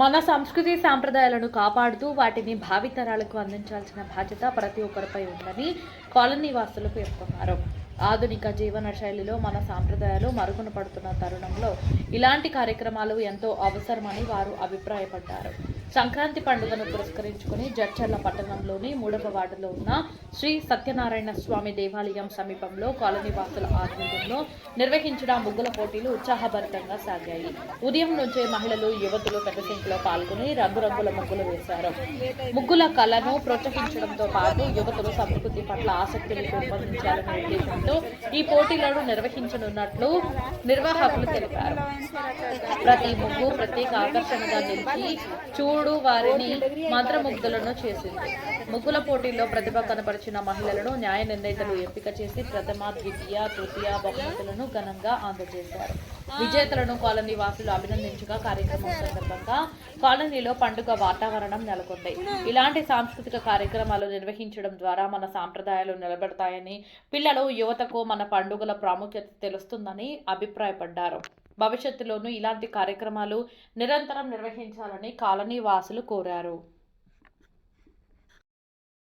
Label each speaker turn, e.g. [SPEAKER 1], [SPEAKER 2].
[SPEAKER 1] మన సంస్కృతి సాంప్రదాయాలను కాపాడుతూ వాటిని భావితరాలకు అందించాల్సిన బాధ్యత ప్రతి ఒక్కరిపై ఉందని కాలనీ వాసులు పేర్కొన్నారు ఆధునిక జీవన శైలిలో మన సాంప్రదాయాలు మరుగున పడుతున్న తరుణంలో ఇలాంటి కార్యక్రమాలు ఎంతో అవసరమని వారు అభిప్రాయపడ్డారు. సంక్రాంతి పండుగను పురస్కరించుకుని జడ్చర్ల పట్టణంలోని మూడవ వార్డులో ఉన్న శ్రీ సత్యనారాయణ స్వామి దేవాలయం సమీపంలో కాలనీ వాసుల ఆధ్వర్యంలో నిర్వహించిన ముగ్గుల పోటీలు ఉత్సాహభరితంగా సాగాయి. ఉదయం నుంచే మహిళలు యువతులు పెద్ద సంఖ్యలో పాల్గొని రంగురంగుల ముగ్గులు వేశారు. ముగ్గుల కళను ప్రోత్సహించడంతో పాటు యువతులు సంస్కృతి పట్ల ఆసక్తిని పెంపొందించాలనే ఉద్దేశంతో ఈ పోటీలను నిర్వహించనున్నట్లు నిర్వాహకులు తెలిపారు. ప్రతి ముగ్గు ప్రత్యేక ఆకర్షణగా నిలిచి చూడు వారిని మంత్రముగ్ధులను చేసింది. ముగ్గుల పోటీల్లో ప్రతిభ కనపరిచిన మహిళలను న్యాయ నిర్ణేతలు ఎంపిక చేసి ప్రథమ ద్వితీయ తృతీయ బహుమతులను ఘనంగా అందజేశారు. విజేతలను కాలనీ వాసులు అభినందించగా కార్యక్రమం సందర్భంగా కాలనీలో పండుగ వాతావరణం నెలకొంది. ఇలాంటి సాంస్కృతిక కార్యక్రమాలు నిర్వహించడం ద్వారా మన సాంప్రదాయాలు నిలబెడతాయని పిల్లలు యువతకు మన పండుగల ప్రాముఖ్యత తెలుస్తుందని అభిప్రాయపడ్డారు. భవిష్యత్తులోనూ ఇలాంటి కార్యక్రమాలు నిరంతరం నిర్వహించాలని కాలనీ వాసులు కోరారు.